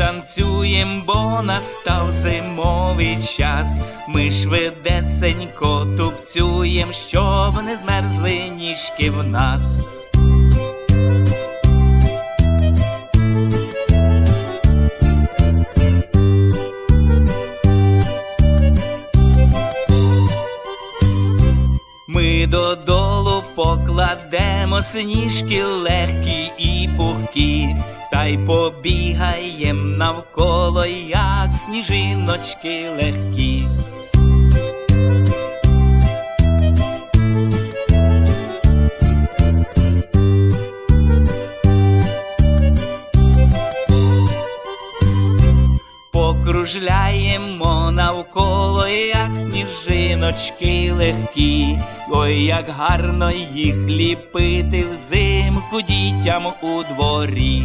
потанцюєм, бо настав зимовий час. Ми швидесенько тупцюєм, щоб не змерзли ніжки в нас. Ми додолу покладемо сніжки легкі і пухкі, та й побігаєм навколо, як сніжиночки легкі. Покружляємо навколо, як сніжиночки легкі. Ой, як гарно їх ліпити взимку дітям у дворі.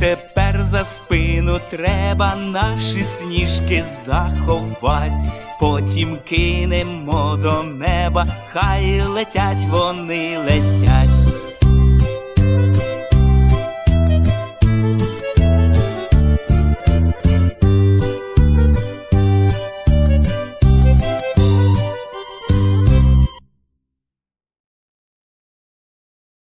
Тепер за спину треба наші сніжки заховать, потім кинемо до неба, хай летять вони летять.